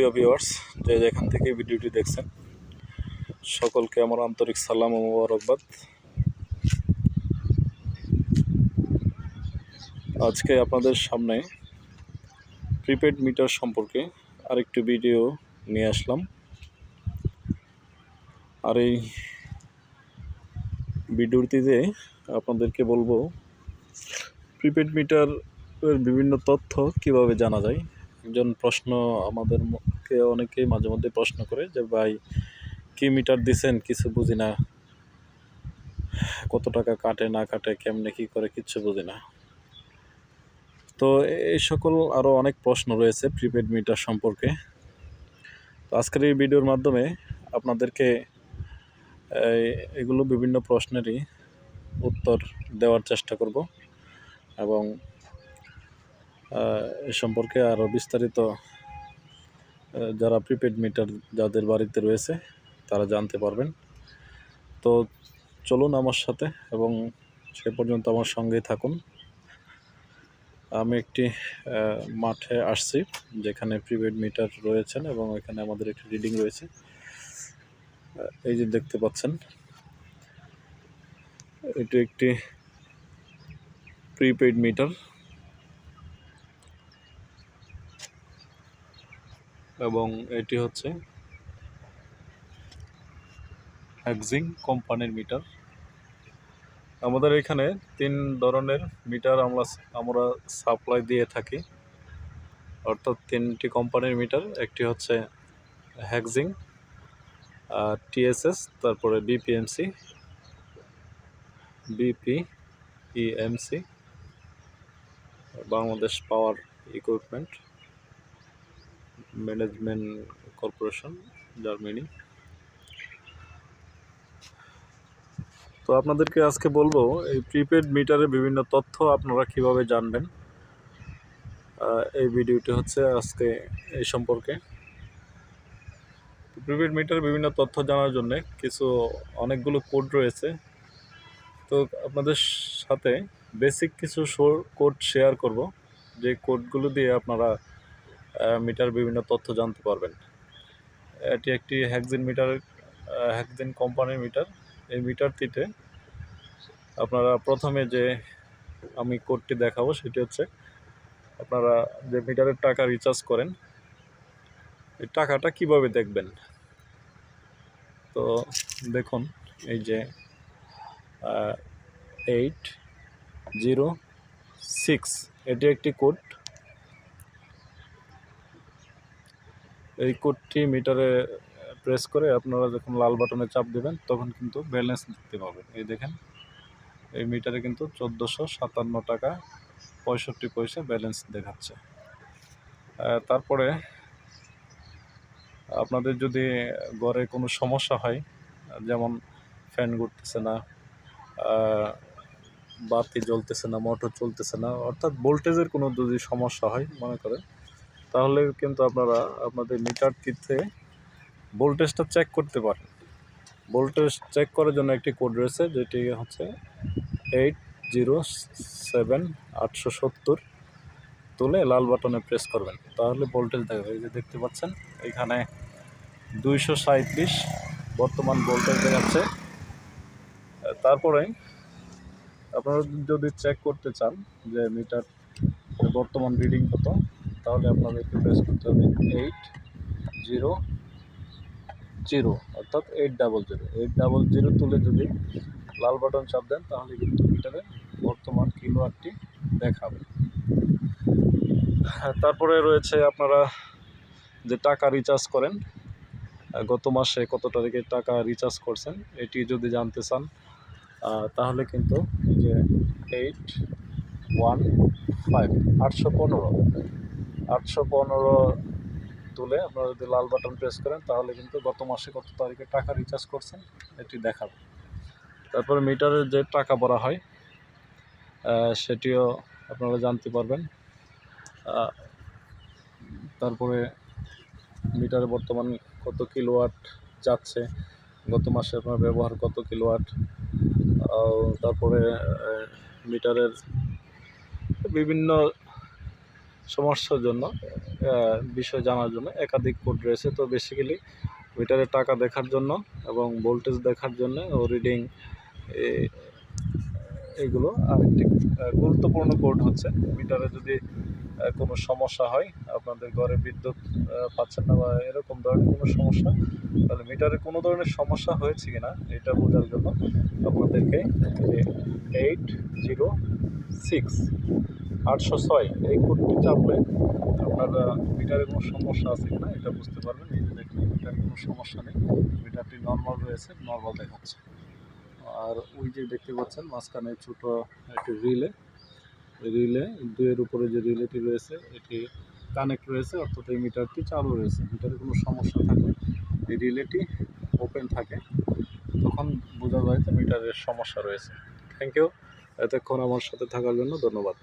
প্রিয় ভিউয়ার্স যে যেখান থেকে ভিডিওটি দেখছেন, সকলকে আমার আন্তরিক সালাম ও মোবারকবাদ। আজকে আপনাদের সামনে প্রিপেড মিটার সম্পর্কে আরেকটি ভিডিও নিয়ে আসলাম। আর এই ভিডিওটিতে আপনাদেরকে বলব প্রিপেড মিটার বিভিন্ন তথ্য কীভাবে জানা যায় একজন প্রশ্ন আমাদের মুখে অনেকেই মাঝে মধ্যে প্রশ্ন করে যে, ভাই, কি মিটার দিছেন? কিছু বুঝি না। কত টাকা কাটে, না কাটে, কেমনে কি করে কিচ্ছু বুঝি না। তো এই সকল আরও অনেক প্রশ্ন রয়েছে প্রিপেড মিটার সম্পর্কে। তো আজকের এই ভিডিওর মাধ্যমে আপনাদেরকে এগুলো বিভিন্ন প্রশ্নেরই উত্তর দেওয়ার চেষ্টা করব এবং এ সম্পর্কে আরও বিস্তারিত যারা প্রিপেড মিটার যাদের বাড়িতে রয়েছে, তারা জানতে পারবেন। তো চলুন আমার সাথে এবং সে পর্যন্ত আমার সঙ্গেই থাকুন। আমি একটি মাঠে আসছি, যেখানে প্রিপেড মিটার রয়েছেন এবং এখানে আমাদের একটি রিডিং রয়েছে। এই যে দেখতে পাচ্ছেন, এটি একটি প্রিপেড মিটার এবং এটি হচ্ছে হ্যাকজিং কোম্পানির মিটার। আমাদের এখানে তিন ধরনের মিটার আমরা আমরা সাপ্লাই দিয়ে থাকি। অর্থাৎ তিনটি কোম্পানির মিটার, একটি হচ্ছে হ্যাকজিং টিএসএস, তারপরে BPMC BP EMC Bangladesh power equipment. Management corporation, Germany. তো আপনাদেরকে আজকে বলব, এই প্রিপেড মিটারে বিভিন্ন তথ্য আপনারা কীভাবে জানবেন এই ভিডিওটি হচ্ছে আজকে এই সম্পর্কে। প্রিপেড মিটারে বিভিন্ন তথ্য জানার জন্য কিছু অনেকগুলো কোড রয়েছে। তো আপনাদের সাথে বেসিক কিছু কোড শেয়ার করব। যে কোডগুলো দিয়ে আপনারা মিটার বিভিন্ন তথ্য জানতে পারবেন। এটি একটি হ্যাকজিন মিটার হ্যাকজিন কোম্পানির মিটার এই মিটারটিতে আপনারা প্রথমে যে আমি কোডটি দেখাবো সেটি হচ্ছে আপনারা যে মিটারের টাকা রিচার্জ করেন, এই টাকাটা কীভাবে দেখবেন? তো দেখুন, এই যে এইট জিরো সিক্স এটি একটি কোড এই কোডটি মিটারে প্রেস করে আপনারা যখন লাল বাটনে চাপ দেবেন, তখন কিন্তু ব্যালেন্স দেখতে পাবেন। এই দেখেন, এই মিটারে কিন্তু চোদ্দোশো সাতান্ন টাকা পঁয়ষট্টি পয়সা ব্যালেন্স দেখাচ্ছে। তারপরে আপনাদের যদি ঘরে কোনো সমস্যা হয়, যেমন ফ্যান ঘুরতেছে না বাতি জ্বলতেছে না, মোটর চলতেছে না, অর্থাৎ ভোল্টেজের কোনো যদি সমস্যা হয়, মনে করেন তাহলে কিন্তু আপনারা আপনাদের মিটার মিটারটিতে ভোল্টেজটা চেক করতে পারেন। ভোল্টেজ চেক করার জন্য একটি কোড রয়েছে, যেটি হচ্ছে এইট জিরো সেভেন আটশো সত্তর তুলে লাল বাটনে প্রেস করবেন। তাহলে ভোল্টেজ দেখাবে এই যে দেখতে পাচ্ছেন, এখানে দুইশো সাঁত্রিশ বর্তমান ভোল্টেজ দেখাচ্ছে। তারপরে আপনারা যদি চেক করতে চান যে মিটার বর্তমান রিডিং কত তাহলে আপনাদেরকে প্রেস করতে হবে এইট জিরো জিরো অর্থাৎ eight double zero eight double zero তুলে যদি লাল বাটন চাপ দেন, তাহলে কিন্তু মিটারে বর্তমান কিলোয়াটটি দেখাবে। তারপরে রয়েছে আপনারা যে টাকা রিচার্জ করেন গত মাসে কত তারিখে টাকা রিচার্জ করছেন, এটি যদি জানতে চান তাহলে কিন্তু যে এইট ওয়ান ফাইভ আটশো পনেরো। আটশো পনেরো তুলে আপনারা যদি লাল বাটন প্রেস করেন তাহলে কিন্তু গত মাসে কত তারিখে টাকা রিচার্জ করছেন এটি দেখাবে। তারপরে মিটারের যে টাকা ভরা হয় সেটিও আপনারা জানতে পারবেন। তারপরে মিটারে বর্তমান কত কিলোওয়াট যাচ্ছে গত মাসে আপনার ব্যবহার কত কিলোওয়াট আহ, তারপরে মিটারের বিভিন্ন সমস্যার জন্য বিষয় জানার জন্য। একাধিক কোড রয়েছে। তো বেসিক্যালি মিটারে টাকা দেখার জন্য এবং ভোল্টেজ দেখার জন্য ও রিডিং এগুলো আরেকটি গুরুত্বপূর্ণ কোড হচ্ছে। মিটারে যদি কোনো সমস্যা হয়, আপনাদের ঘরে বিদ্যুৎ পাচ্ছেন না বা এরকম ধরনের কোনো সমস্যা, তাহলে মিটারে কোনো ধরনের সমস্যা হয়েছে কিনা, এটা বোঝার জন্য আপনাদেরকে এইট জিরো সিক্স আটশো ছয়, এই কোডটি চাপলে আপনার মিটারে কোনো সমস্যা আছে কিনা এটা বুঝতে পারবেন। এই যে দেখুন, মিটারে কোনো সমস্যা নেই। মিটারটি নর্মাল রয়েছে নর্মাল দেখাচ্ছে। আর ওই যে দেখতে পাচ্ছেন, মাঝখানে ছোট একটি রিলে। রিলে দুইয়ের উপরে যে রিলেটি রয়েছে, এটি কানেক্ট রয়েছে, অর্থাৎ এই মিটারটি চালু রয়েছে। মিটারে কোনো সমস্যা থাকলে এই রিলেটি ওপেন থাকে। তখন বোঝা যায় যে মিটারের সমস্যা রয়েছে। থ্যাংক ইউ এতক্ষণ আমার সাথে থাকার জন্য ধন্যবাদ।